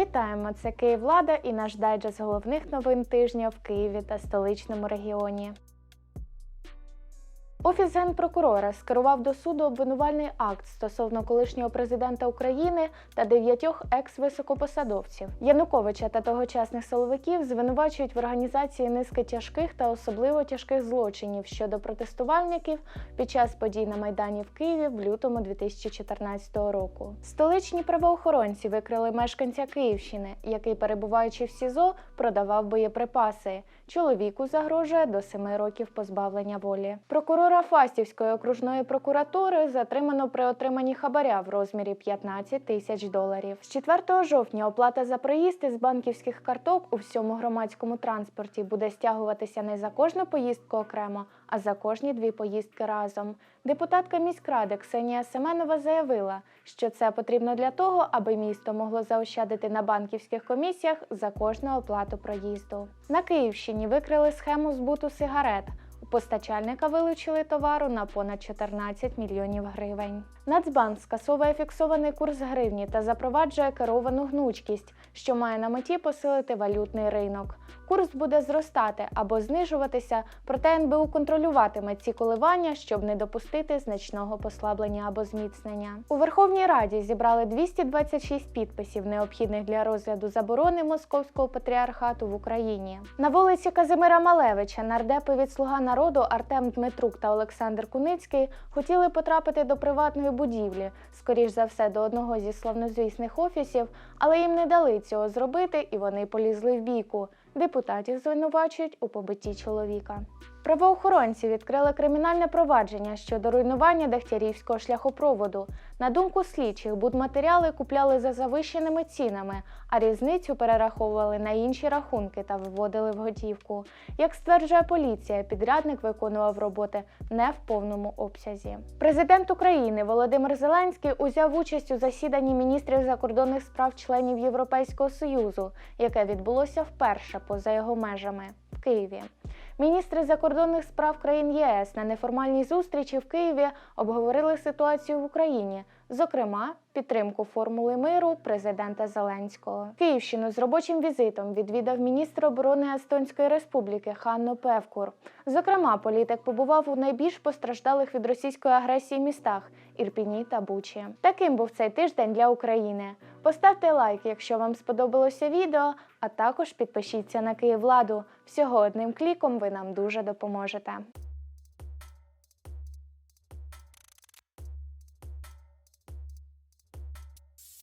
Вітаємо! Це Київлада і наш дайджест головних новин тижня в Києві та столичному регіоні. Офіс генпрокурора скерував до суду обвинувальний акт стосовно колишнього президента України та дев'ятьох екс-високопосадовців. Януковича та тогочасних силовиків звинувачують в організації низки тяжких та особливо тяжких злочинів щодо протестувальників під час подій на Майдані в Києві в лютому 2014 року. Столичні правоохоронці викрили мешканця Київщини, який, перебуваючи в СІЗО, продавав боєприпаси. Чоловіку загрожує до 7 років позбавлення волі. Прокурора Фастівської окружної прокуратури затримано при отриманні хабаря в розмірі 15 тисяч доларів. З 4 жовтня оплата за проїзд із банківських карток у всьому громадському транспорті буде стягуватися не за кожну поїздку окремо, а за кожні дві поїздки разом. Депутатка міськради Ксенія Семенова заявила, що це потрібно для того, аби місто могло заощадити на банківських комісіях за кожну оплату проїзду. На Київщині викрили схему збуту сигарет. Постачальника вилучили товару на понад 14 мільйонів гривень. Нацбанк скасовує фіксований курс гривні та запроваджує керовану гнучкість, що має на меті посилити валютний ринок. Курс буде зростати або знижуватися, проте НБУ контролюватиме ці коливання, щоб не допустити значного послаблення або зміцнення. У Верховній Раді зібрали 226 підписів, необхідних для розгляду заборони московського патріархату в Україні. На вулиці Казимира Малевича нардепи від Слуга народу Артем Дмитрук та Олександр Куницький хотіли потрапити до приватної будівлі, скоріш за все до одного зі славнозвісних офісів, але їм не дали цього зробити, і вони полізли в бійку. Депутатів звинувачують у побитті чоловіка. Правоохоронці відкрили кримінальне провадження щодо руйнування Дегтярівського шляхопроводу. На думку слідчих, будматеріали купляли за завищеними цінами, а різницю перераховували на інші рахунки та виводили в готівку. Як стверджує поліція, підрядник виконував роботи не в повному обсязі. Президент України Володимир Зеленський узяв участь у засіданні міністрів закордонних справ членів Європейського союзу, яке відбулося вперше поза його межами в Києві. Міністри закордонних справ країн ЄС на неформальній зустрічі в Києві обговорили ситуацію в Україні, зокрема, підтримку формули миру президента Зеленського. Київщину з робочим візитом відвідав міністр оборони Естонської Республіки Ханно Певкур. Зокрема, політик побував у найбільш постраждалих від російської агресії містах Ірпіні та Бучі. Таким був цей тиждень для України. Поставте лайк, якщо вам сподобалося відео, а також підпишіться на Київладу. Всього одним кліком ви нам дуже допоможете.